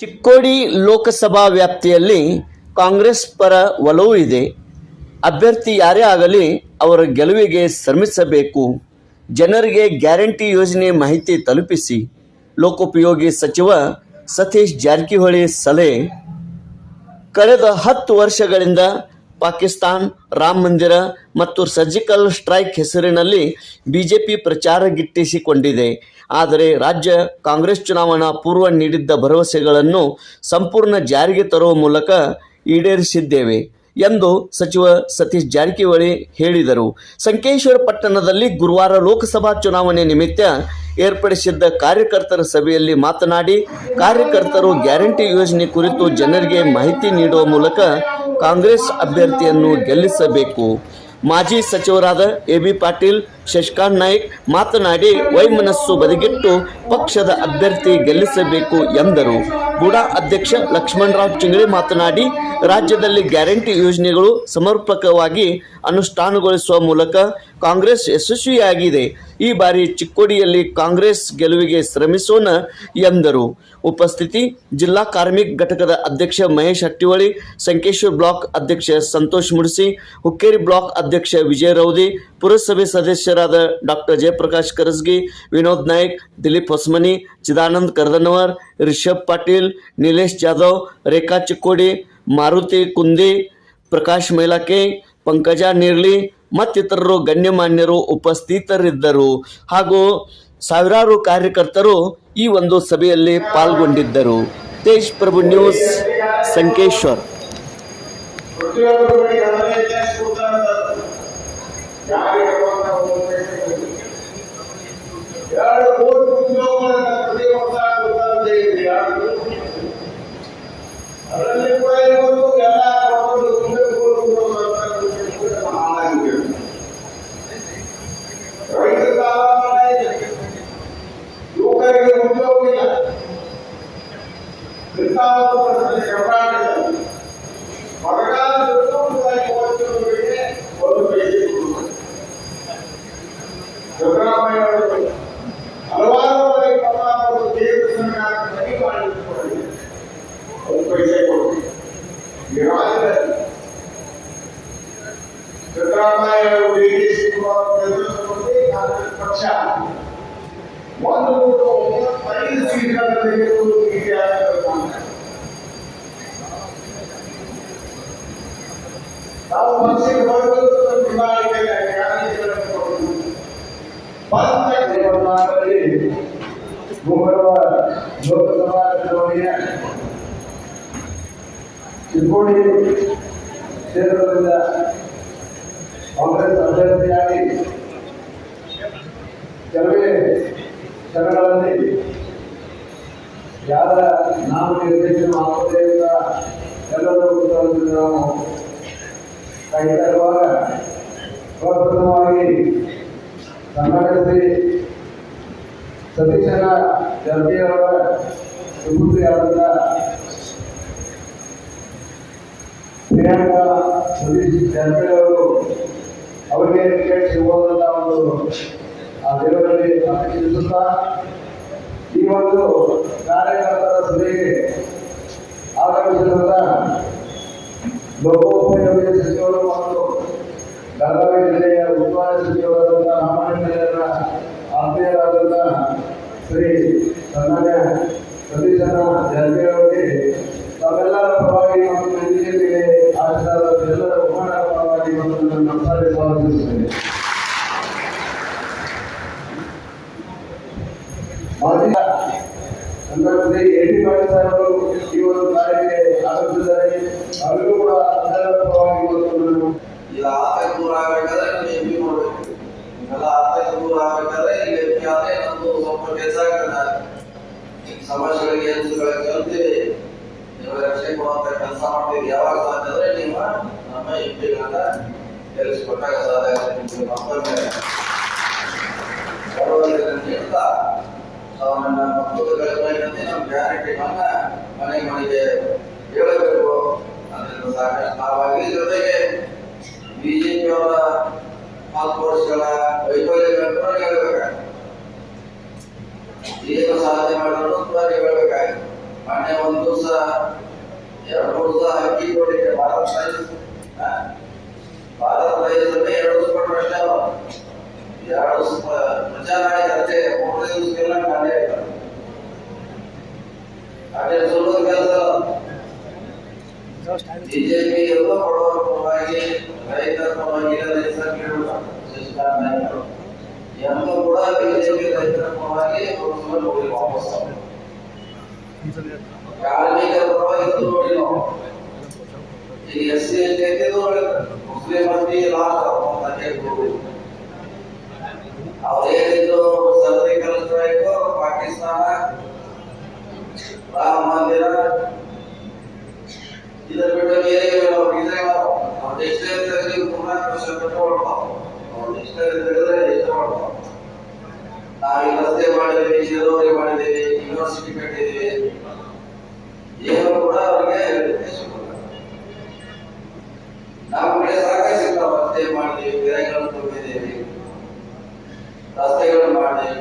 ಚಿಕ್ಕೋಡಿ ಲೋಕಸಭಾ ವ್ಯಾಪ್ತಿಯಲ್ಲಿ ಕಾಂಗ್ರೆಸ್ ಪರ ಒಲವು ಇದೆ. ಅಭ್ಯರ್ಥಿ ಯಾರೇ ಆಗಲಿ ಅವರ ಗೆಲುವಿಗೆ ಶ್ರಮಿಸಬೇಕು. ಜನರಿಗೆ ಗ್ಯಾರಂಟಿ ಯೋಜನೆ ಮಾಹಿತಿ ತಲುಪಿಸಿ. ಲೋಕೋಪಯೋಗಿ ಸಚಿವ ಸತೀಶ್ ಜಾರಕಿಹೊಳಿ ಸಲಹೆ. ಕಳೆದ ಹತ್ತು ವರ್ಷಗಳಿಂದ ಪಾಕಿಸ್ತಾನ್, ರಾಮ ಮಂದಿರ ಮತ್ತು ಸರ್ಜಿಕಲ್ ಸ್ಟ್ರೈಕ್ ಹೆಸರಿನಲ್ಲಿ ಬಿಜೆಪಿ ಪ್ರಚಾರ ಗಿಟ್ಟಿಸಿಕೊಂಡಿದೆ. ಆದರೆ ರಾಜ್ಯ ಕಾಂಗ್ರೆಸ್ ಚುನಾವಣಾ ಪೂರ್ವ ನೀಡಿದ್ದ ಭರವಸೆಗಳನ್ನು ಸಂಪೂರ್ಣ ಜಾರಿಗೆ ತರುವ ಮೂಲಕ ಈಡೇರಿಸಿದ್ದೇವೆ ಎಂದು ಸಚಿವ ಸತೀಶ್ ಜಾರಕಿಹೊಳಿ ಹೇಳಿದರು. ಸಂಕೇಶ್ವರ ಪಟ್ಟಣದಲ್ಲಿ ಗುರುವಾರ ಲೋಕಸಭಾ ಚುನಾವಣೆ ನಿಮಿತ್ತ ಏರ್ಪಡಿಸಿದ್ದ ಕಾರ್ಯಕರ್ತರ ಸಭೆಯಲ್ಲಿ ಮಾತನಾಡಿ, ಕಾರ್ಯಕರ್ತರು ಗ್ಯಾರಂಟಿ ಯೋಜನೆ ಕುರಿತು ಜನರಿಗೆ ಮಾಹಿತಿ ನೀಡುವ ಮೂಲಕ ಕಾಂಗ್ರೆಸ್ ಅಭ್ಯರ್ಥಿಯನ್ನು ಗೆಲ್ಲಿಸಬೇಕು. ಮಾಜಿ ಸಚಿವರಾದ ಎ ಬಿ ಪಾಟೀಲ್, ಶಶಿಕಾಂತ್ ನಾಯ್ಕ್ ಮಾತನಾಡಿ ವೈಮನಸ್ಸು ಬದಿಗಿಟ್ಟು ಪಕ್ಷದ ಅಭ್ಯರ್ಥಿ ಗೆಲ್ಲಿಸಬೇಕು ಎಂದರು. ಬುಡಾ ಅಧ್ಯಕ್ಷ ಲಕ್ಷ್ಮಣರಾವ್ ಚಿಂಗ್ಳಿ ಮಾತನಾಡಿ, ರಾಜ್ಯದಲ್ಲಿ ಗ್ಯಾರಂಟಿ ಯೋಜನೆಗಳು ಸಮರ್ಪಕವಾಗಿ ಅನುಷ್ಠಾನಗೊಳಿಸುವ ಮೂಲಕ ಕಾಂಗ್ರೆಸ್ ಯಶಸ್ವಿಯಾಗಿದೆ. ಈ ಬಾರಿ ಚಿಕ್ಕೋಡಿಯಲ್ಲಿ ಕಾಂಗ್ರೆಸ್ ಗೆಲುವಿಗೆ ಶ್ರಮಿಸೋಣ ಎಂದರು. ಉಪಸ್ಥಿತಿ, ಜಿಲ್ಲಾ ಕಾರ್ಮಿಕ ಘಟಕದ ಅಧ್ಯಕ್ಷ ಮಹೇಶ್ ಹಟ್ಟಿವಳಿ ಸಂಕೇಶ್ವರ್ ಬ್ಲಾಕ್ ಅಧ್ಯಕ್ಷ ಸಂತೋಷ್ ಮುಡಿಸಿ, ಹುಕ್ಕೇರಿ ಬ್ಲಾಕ್ ಅಧ್ಯಕ್ಷ ವಿಜಯ ರೌದಿ, ಪುರಸಭೆ ಸದಸ್ಯರಾದ ಡಾಕ್ಟರ್ ಜಯಪ್ರಕಾಶ್ ಕರಸ್ಗಿ, ವಿನೋದ್ ನಾಯ್ಕ್, ದಿಲೀಪ್ ಹೊಸಮನಿ, ಚಿದಾನಂದ್ ಕರ್ದನವರ್, ರಿಷಬ್ ಪಾಟೀಲ್, ನಿಲೇಶ್ ಜಾಧವ್, ರೇಖಾ ಚಿಕ್ಕೋಡಿ, ಮಾರುತಿ ಕುಂದಿ, ಪ್ರಕಾಶ್ ಮೈಲಾಕೆ, ಪಂಕಜಾ ನೀರ್ಲಿ ಮತ್ತಿತರರು ಗಣ್ಯಮಾನ್ಯರು, ಉಪಸ್ಥಿತರಿದ್ದರು. ಹಾಗೂ ಸಾವಿರಾರು ಕಾರ್ಯಕರ್ತರು ಈ ಒಂದು ಸಭೆಯಲ್ಲಿ ಪಾಲ್ಗೊಂಡಿದ್ದರು. ತೇಜ್ ಪ್ರಭು ನ್ಯೂಸ್, ಸಂಕೇಶ್ವರ್. ಪ್ರತಿಯೊಬ್ಬರು ಪಕ್ಷ ಒಂದು ನೂರ ಒಂಬತ್ತೈದು ಸೀಟ್ಗಳನ್ನು ತೆಗೆದುಕೊಂಡು ನಾವು ಮನಸ್ಸಿಗೆ ಬರುವುದು ಪ್ರಣಾಳಿಕೆಯ ಗ್ಯಾರಂಟಿಗಳನ್ನು ಕೊಡುವುದು. ಬಂದ ಇಪ್ಪತ್ನಾಲ್ಕರಲ್ಲಿ ಮುಂಬರುವ ಲೋಕಸಭಾ ಕ್ಷೇತ್ರದಿಂದ ಕೆಲವೇ ಕ್ಷಣಗಳಲ್ಲಿ ಯಾರ ನಾಮನಿರ್ದೇಶನ ಆಗುತ್ತದೆ ಅಂತ ಎಲ್ಲರೂ ನಾವು ಇರುವಾಗ ಪ್ರಪ್ರಥಮವಾಗಿ ಸಂಘಟಿಸಿ ಸತೀಶನ ಜರ್ಜಿಯವರ ಸುಪುತ್ರಿಯಾದಂಥ ಪ್ರಿಯಾಂಕಾ ಸತೀಶ್ ಜರ್ಜಿಯವರು ಅವರು ಅವರಿಗೆ ಟಿಕೆಟ್ ಸಿಗುವುದಂತ ಒಂದು ಆ ದೇವರಲ್ಲಿ ಅಪೇಕ್ಷಿಸುತ್ತಾ ಈ ಒಂದು ಕಾರ್ಯಕರ್ತರ ಸಭೆಗೆ ಆಗಮಿಸಿದಂಥ ಲೋಕೋಪಯೋಗಿ ಸಚಿವರು ಮತ್ತು ಬೆಳಗಾವಿ ಜಿಲ್ಲೆಯ ಉಸ್ತುವಾರಿ ಸಚಿವರಾದಂಥ ಆತ್ಮೀಯರಾದಂಥ ಶ್ರೀ ಸನ್ಮಾನ್ಯ ಸತೀಶನ ಅವರಿಗೆ, ತಾವೆಲ್ಲರ ಪರವಾಗಿ ಮತ್ತು ಬಿಜೆಪಿಗೆ ಆಶೀರ್ವಾದ ಎಲ್ಲರ ಸಮಸ್ಯೆಗಳಿಗೆ ಕಲ್ತೀವಿ ನೀವು ರಕ್ಷಣೆ ಕೊಡುವಂತ ಕೆಲಸ ಮಾಡ್ತೀವಿ ಯಾವಾಗ ಸಾಧ್ಯ ಅಂದ್ರೆ ನೀವು ನಮ್ಮ ಎಂ ತಿಳಿಸಿಕೊಟ್ಟಾಗ ಸಾಧ್ಯ ನೀಡ್ತಾ ಅವನ್ನ ಮಕ್ಕಳು ಬೆಳವಣಿಗೆ ನಮ್ಮ ಗ್ಯಾರಂಟಿಗಳನ್ನ ಮನೆ ಮನೆಗೆ ಹೇಳಬೇಕು. ಅದರಿಂದ ಜೊತೆಗೆ ಬಿಜೆಪಿ ಅವರ ನಾಲ್ಕು ವರ್ಷಗಳ ವೈಫಲ್ಯಗಳನ್ನು ಹೇಳ್ಬೇಕಾಗ್ತದೆ ಏನು ಸಾಧನೆ ಮಾಡಿದ್ರು ಕೂಡ ನೀವು ಹೇಳ್ಬೇಕಾಗ್ತದೆ ಮೊನ್ನೆ ಒಂದು ಎರಡು ಮೂರು ಸಲ ಅಕ್ಕಿ ಕೊಟ್ಟಿದೆ ಭಾರತ ರೈಸ್ ಆ? ಭಾರತ ರೈಸಲ್ಲಿ ಎರಡು ಕೊಟ್ಟರು ಅಷ್ಟೇ ಅವ. ಎರಡು ಸ- ಪ್ರಜಾನಾಯಕ ಅಷ್ಟೇ ಮೂರನೇ ದಿವಸಕ್ಕೆಲ್ಲ ಖಾಲಿ ಆಯ್ತು ಅದೇ ಸುಲಭ ಕೆಲಸ ಬಿಜೆಪಿ ಎಲ್ಲ ಬಡವರ ಪರವಾಗಿ ರೈತರ ಪರವಾಗಿ ರೈತರ ಕೇಳುವ ಸಿಸ್ಟಮ್ ನಾಯಕರು ಎಂದೂ ಕೂಡ ಬಿಜೆಪಿ ರೈತರ ಪರವಾಗಿ ಒಂದು ಸಲ ನೋಡಿ ವಾಪಸ್ ಕಾರ್ಮಿಕರ ಪರವಾಗಿ ಇದ್ದು ನೋಡಿ ನಾವು ಈಗ ಎಸ್ ಸಿ ಎಸ್ ಟಿ ಮುಸ್ಲಿಂ ಮಂದಿ ಲಾಸ್ ಅಂತ ಹೇಳ್ಬೋದು ಅವ್ರು ಏನಿದ್ರು ಸರ್ಜಿಕಲ್ ಸ್ಟ್ರೈಕ್ ಪಾಕಿಸ್ತಾನ ರಾಮ ಮಂದಿರ ಇದರ ಬಿಟ್ಟು ಬೇರೆ ನಾವು ಇದ್ರೆ ನಾವು ಡಿಕ್ಷನರಿ ತೆಗೆದು ಪುನಃ ಕ್ವಶನ್ ಮಾಡ್ತಾವ ನಾವು ಡಿಕ್ಷನರಿ ತೆಗೆದ್ರೆ ಎಷ್ಟು ಮಾಡ್ತಾವ ನಾವು ಈ ರಸ್ತೆ ಮಾಡಿದ್ದೀವಿ ನೀರಾವರಿ ಮಾಡಿದ್ದೀವಿ ಯೂನಿವರ್ಸಿಟಿ ಕಟ್ಟಿದ್ದೀವಿ ಏನು ಕೂಡ ಅವ್ರಿಗೆ. ನಮ್ಮ ಕಡೆ ಸಾಕಷ್ಟು ಸಿಗ್ತಾವ ರಸ್ತೆ ಮಾಡಿದ್ದೀವಿ ಗಿಡಗಳನ್ನು ತುಂಬಿದ್ದೀವಿ ರಸ್ತೆಗಳು ಮಾಡಿದ್ದೀವಿ